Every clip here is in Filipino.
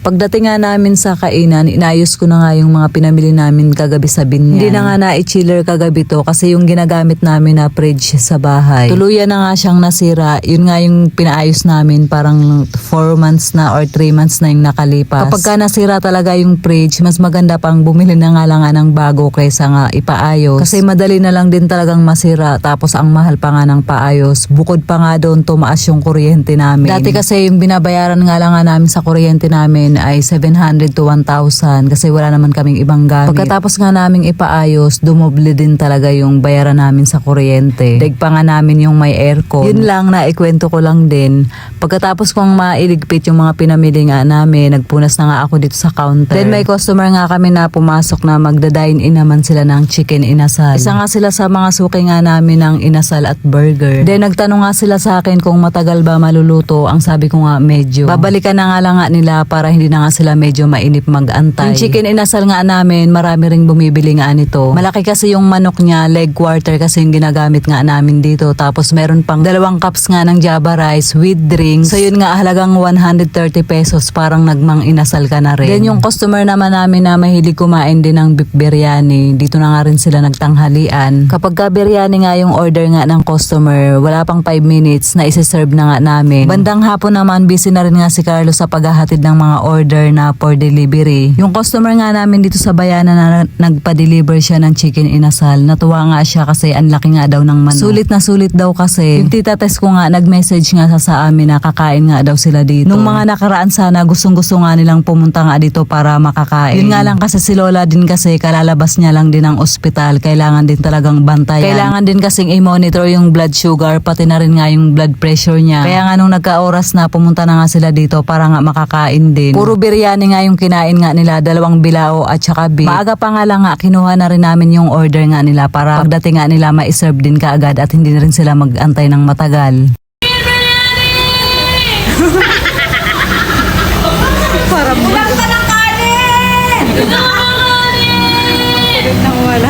Pagdating nga namin sa kainan, inayos ko na nga yung mga pinamili namin kagabi sa binyan. Hindi na nga na-chiller kagabi to kasi yung ginagamit namin na fridge sa bahay. Tuluyan na nga siyang nasira. Yun nga yung pinaayos namin parang 4 months na or 3 months na yung nakalipas. Kapag ka nasira talaga yung fridge, mas maganda pang bumili na nga lang nga ng bago kaysa nga ipaayos. Kasi madali na lang din talagang masira tapos ang mahal pa nga ng paayos. Bukod pa nga doon tumaas yung kuryente namin. Dati kasi yung binabayaran nga lang nga namin sa kuryente namin ay 700 to 1,000 kasi wala naman kaming ibang gamit. Pagkatapos nga naming ipaayos, dumoble din talaga yung bayaran namin sa kuryente. Daig nga namin yung may aircon. Yun lang na ikwento ko lang din. Pagkatapos kong mailigpit yung mga pinamili nga namin, nagpunas na nga ako dito sa counter. Then may customer nga kami na pumasok na magda-dine in naman sila ng chicken inasal. Isa nga sila sa mga suki nga namin ng inasal at burger. Then nagtanong nga sila sa akin kung matagal ba maluluto. Ang sabi ko nga medyo. Babalikan na nga lang nga nila para hindi na nga sila medyo mainip mag-antay. Yung chicken inasal nga namin, marami ring bumibili nga nito. Malaki kasi yung manok niya, leg quarter kasi yung ginagamit nga namin dito. Tapos meron pang dalawang cups nga ng java rice with drinks. So yun nga halagang 130 pesos parang nagmang inasal ka na rin. Then yung customer naman namin na mahilig kumain din ng beef biryani, dito na nga rin sila nagtanghalian. Kapag ka biryani nga yung order nga ng customer, wala pang 5 minutes na isi-serve na nga namin. Bandang hapon naman busy na rin nga si Carlos sa paghahatid ng mga order na for delivery. Yung customer nga namin dito sa bayanan na nagpa-deliver siya ng chicken inasal, natuwa nga siya kasi ang laki nga daw ng manok. Sulit na sulit daw kasi. Yung tita test ko nga, nag-message nga sa sa amin na kakain nga daw sila dito. Nung mga nakaraan sana, gustong-gusto nga nilang pumunta nga dito para makakain. Yun nga lang kasi si Lola din kasi kalalabas niya lang din ng ospital. Kailangan din talagang bantayan. Kailangan din kasing i-monitor yung blood sugar, pati na rin nga yung blood pressure niya. Kaya nga nung nagka-oras na pumunta na nga sila dito para nga makakain din. Puro biryani nga yung kinain nga nila, dalawang bilao at saka beef. Maaga pa nga lang nga, kinuha na rin namin yung order nga nila para pagdating nga nila ma-serve din kaagad at hindi na rin sila mag-antay ng matagal. para Kulang ka ng kanin! nang wala.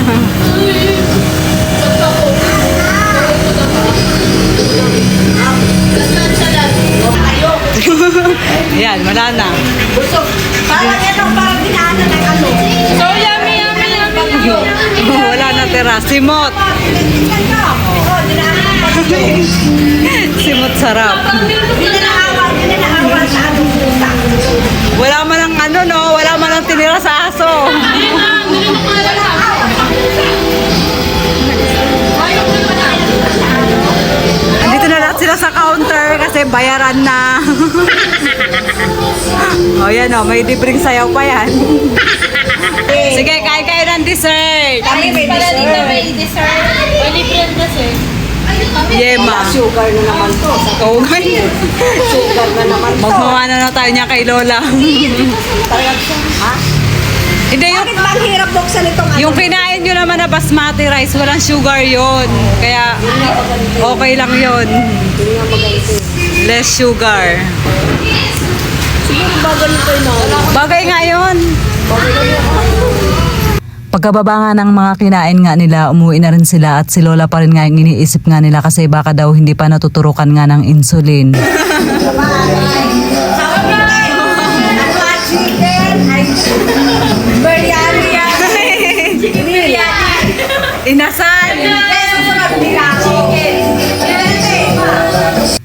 Yan, wala na. wala na tira. Simot. Simot sarap. Bayaran na. o oh, yan o, may libreng sayaw pa yan. Sige, kain kayo ng dessert. Kami may Pala dito dessert. may dessert. May libre kasi. Yema. Sugar na naman to. Oh my. Sugar na naman to. Magmamana na tayo niya kay Lola. Talagang Ha? Hindi, yung, Bakit ba ang hirap buksan itong ano? yung kinain nyo naman na basmati rice, walang sugar yon Kaya, okay lang yon Hindi nga magaling. Less sugar. Siguro ba ganito yun? no? Bagay nga yun. Pagkababa nga ng mga kinain nga nila, umuwi na rin sila at si Lola pa rin nga yung iniisip nga nila kasi baka daw hindi pa natuturukan nga ng insulin. Inasal! Eh, ako.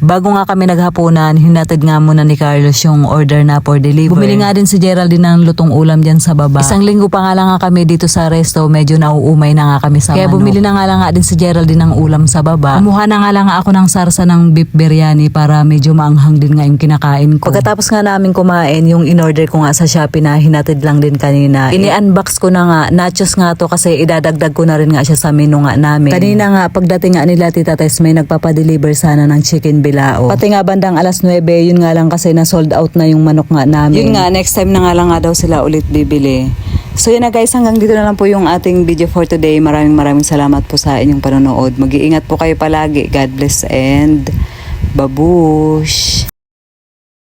Bago nga kami naghapunan, hinatid nga muna ni Carlos yung order na for delivery. Bumili nga din si Geraldine ng lutong ulam dyan sa baba. Isang linggo pa nga lang nga kami dito sa resto, medyo nauumay na nga kami sa Kaya bumili na nga lang nga din si Geraldine ng ulam sa baba. Kumuha na nga lang nga ako ng sarsa ng beef biryani para medyo maanghang din nga yung kinakain ko. Pagkatapos nga namin kumain, yung in-order ko nga sa Shopee na hinatid lang din kanina. Ini-unbox ko na nga, nachos nga to kasi idadagdag ko na rin nga siya sa menu nga namin. Kanina nga, pagdating nga nila Tita Tess, may nagpapadeliver sana ng chicken bilao. Pati nga bandang alas 9, yun nga lang kasi na sold out na yung manok nga namin. Yun nga, next time na nga lang nga daw sila ulit bibili. So yun na guys, hanggang dito na lang po yung ating video for today. Maraming maraming salamat po sa inyong panonood. Mag-iingat po kayo palagi. God bless and babush!